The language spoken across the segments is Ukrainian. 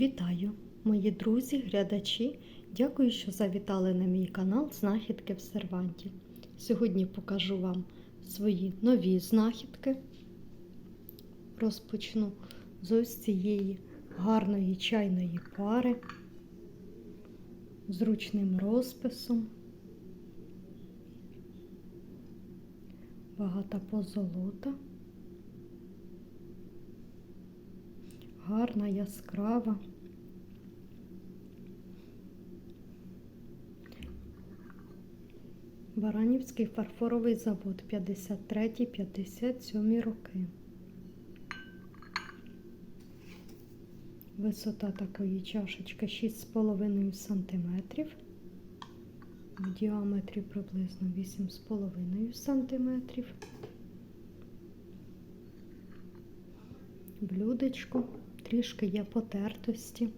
Вітаю, мої друзі, глядачі. Дякую, що завітали на мій канал Знахідки в серванті. Сьогодні покажу вам свої нові знахідки. Розпочну з ось цієї гарної чайної пари з ручним розписом. Багата позолота. Гарна, яскрава. Баранівський фарфоровий завод 53-57 роки. Висота такої чашечки 6,5 см. В діаметрі приблизно 8,5 см. Блюдечко, трішки є потертості.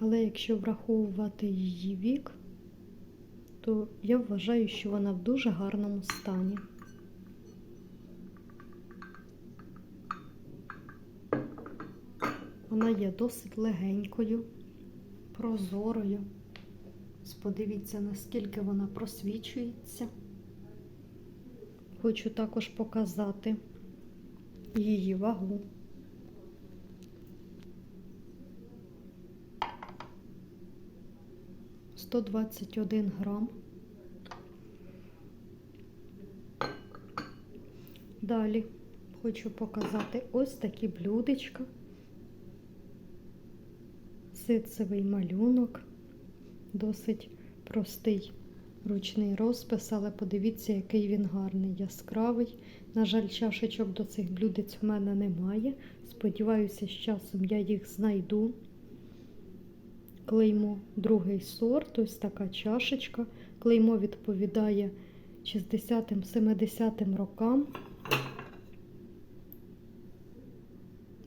Але якщо враховувати її вік, то я вважаю, що вона в дуже гарному стані. Вона є досить легенькою, прозорою. Подивіться, наскільки вона просвічується. Хочу також показати її вагу. Сто двадцять один грам. Далі хочу показати ось такі блюдечка, ситцевий малюнок, досить простий ручний розпис, але подивіться, який він гарний, яскравий. На жаль, чашечок до цих блюдець в мене немає. Сподіваюся, з часом я їх знайду. Клеймо другий сорт, ось така чашечка. Клеймо відповідає 60-70 рокам.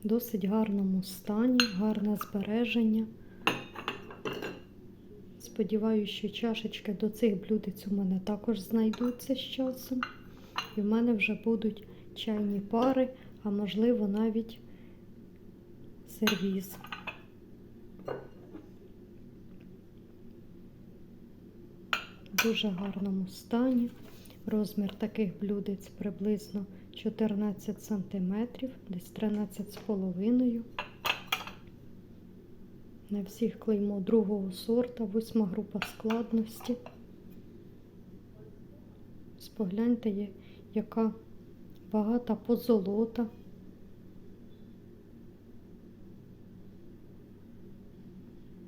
Досить гарному стані, гарне збереження. Сподіваюся, що чашечки до цих блюдець у мене також знайдуться з часом. І в мене вже будуть чайні пари, а можливо навіть сервіз. В дуже гарному стані. Розмір таких блюдець приблизно 14 см, десь 13,5 на всіх клеймо другого сорта, восьма група складності. Спогляньте, яка багата позолота.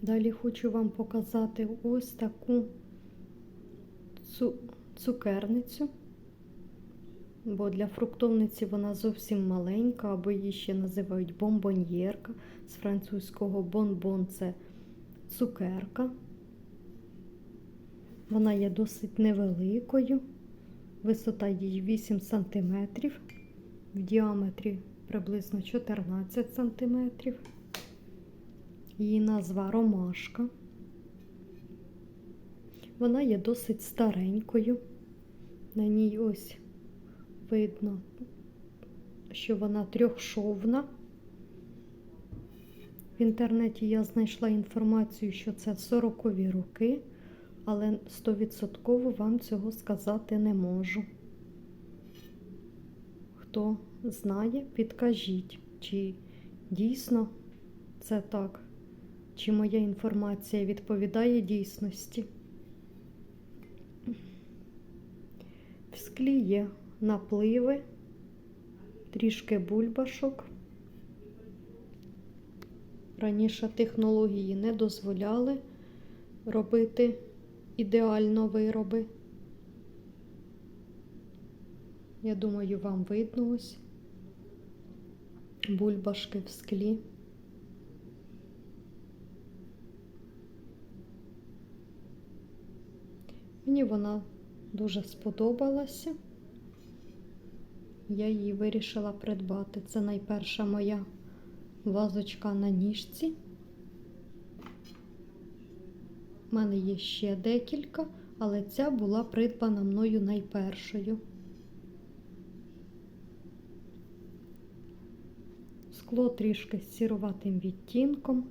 Далі хочу вам показати ось таку цукерницю, бо для фруктовниці вона зовсім маленька, або її ще називають бомбоньєрка. З французького бонбон це цукерка. Вона є досить невеликою, висота її 8 см, в діаметрі приблизно 14 см. Її назва ромашка. Вона є досить старенькою. На ній ось видно, що вона трьохшовна. В інтернеті я знайшла інформацію, що це 40-ві роки, але 100% вам цього сказати не можу. Хто знає, підкажіть, чи дійсно це так, чи моя інформація відповідає дійсності. В склі є напливи, трішки бульбашок. Раніше технології не дозволяли робити ідеально вироби. Я думаю, вам видно ось бульбашки в склі. Мені вона дуже сподобалася. Я її вирішила придбати. Це найперша моя вазочка на ніжці. У мене є ще декілька, але ця була придбана мною найпершою. скло трішки з сіруватим відтінком.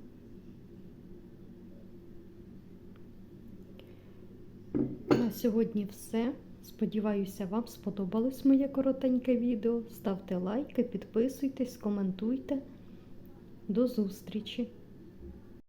На сьогодні все. Сподіваюся, вам сподобалось моє коротеньке відео. Ставте лайки, підписуйтесь, коментуйте. До зустрічі!